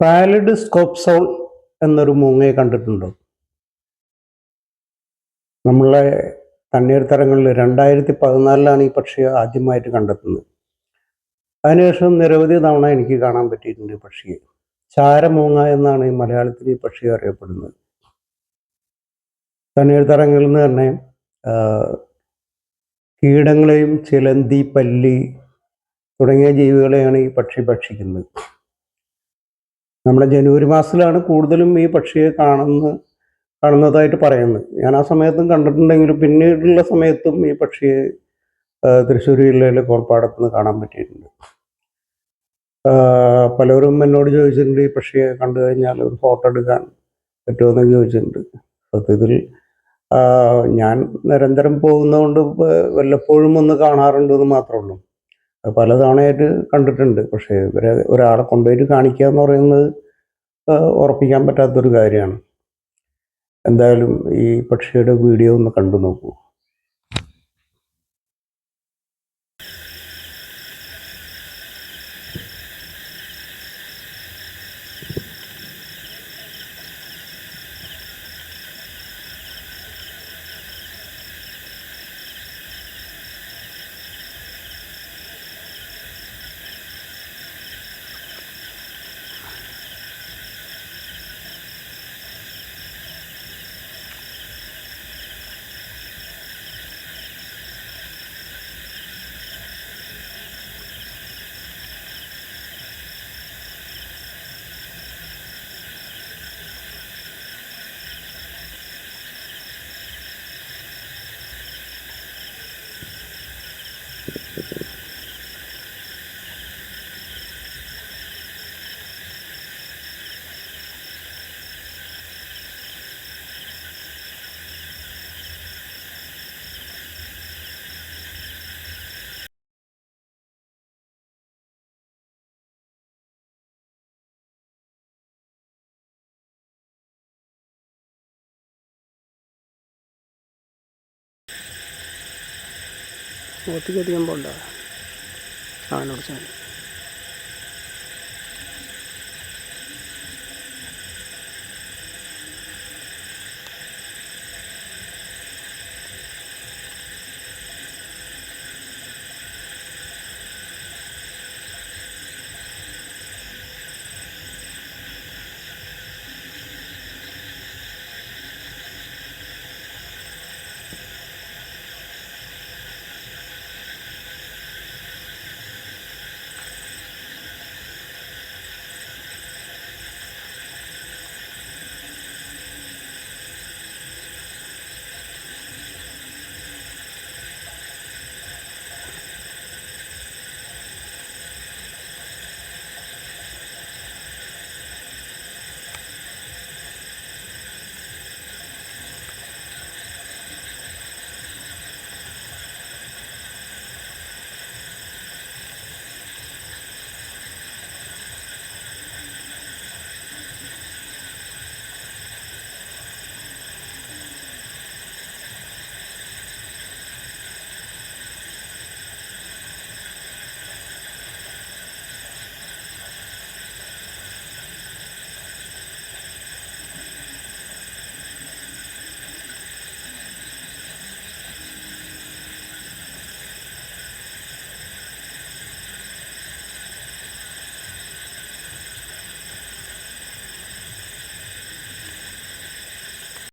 Pallid സ്കോപ്സോൾ എന്നൊരു മൂങ്ങയെ കണ്ടിട്ടുണ്ടോ? നമ്മളെ തണ്ണീർത്തരങ്ങളിൽ രണ്ടായിരത്തി പതിനാലിലാണ് ഈ പക്ഷിയെ ആദ്യമായിട്ട് കണ്ടെത്തുന്നത്. അതിനുശേഷം നിരവധി തവണ എനിക്ക് കാണാൻ പറ്റിയിട്ടുണ്ട് ഈ പക്ഷിയെ. ചാരമൂങ്ങ എന്നാണ് ഈ മലയാളത്തിൽ ഈ പക്ഷി അറിയപ്പെടുന്നത്. തണ്ണീർത്തരങ്ങളിൽ നിന്ന് തന്നെ കീടങ്ങളെയും ചിലന്തി പല്ലി തുടങ്ങിയ ജീവികളെയാണ് ഈ പക്ഷി ഭക്ഷിക്കുന്നത്. നമ്മുടെ ജനുവരി മാസത്തിലാണ് കൂടുതലും ഈ പക്ഷിയെ കാണുന്ന കാണുന്നതായിട്ട് പറയുന്നത്. ഞാൻ ആ സമയത്തും കണ്ടിട്ടുണ്ടെങ്കിലും പിന്നീടുള്ള സമയത്തും ഈ പക്ഷിയെ തൃശ്ശൂർ ജില്ലയിലെ കോൾപ്പാടത്ത് നിന്ന് കാണാൻ പറ്റിയിട്ടുണ്ട്. പലരും എന്നോട് ചോദിച്ചിട്ടുണ്ട് ഈ പക്ഷിയെ കണ്ടു കഴിഞ്ഞാൽ ഒരു ഫോട്ടോ എടുക്കാൻ പറ്റുമെന്ന് ചോദിച്ചിട്ടുണ്ട്. സത്യത്തിൽ ഞാൻ നിരന്തരം പോകുന്നതുകൊണ്ട് വല്ലപ്പോഴും ഒന്ന് കാണാറുണ്ട് എന്ന് മാത്രമേ ഉള്ളൂ. അത് പലതവണയായിട്ട് കണ്ടിട്ടുണ്ട്. പക്ഷേ ഇവരെ ഒരാളെ കൊണ്ടുപോയിട്ട് കാണിക്കുക എന്ന് പറയുന്നത് ഉറപ്പിക്കാൻ പറ്റാത്തൊരു കാര്യമാണ്. എന്തായാലും ഈ പക്ഷിയുടെ വീഡിയോ ഒന്ന് കണ്ടു നോക്കൂ. മുഖത്തേക്ക് അധികം പോണ്ട അവനോട് ചാടി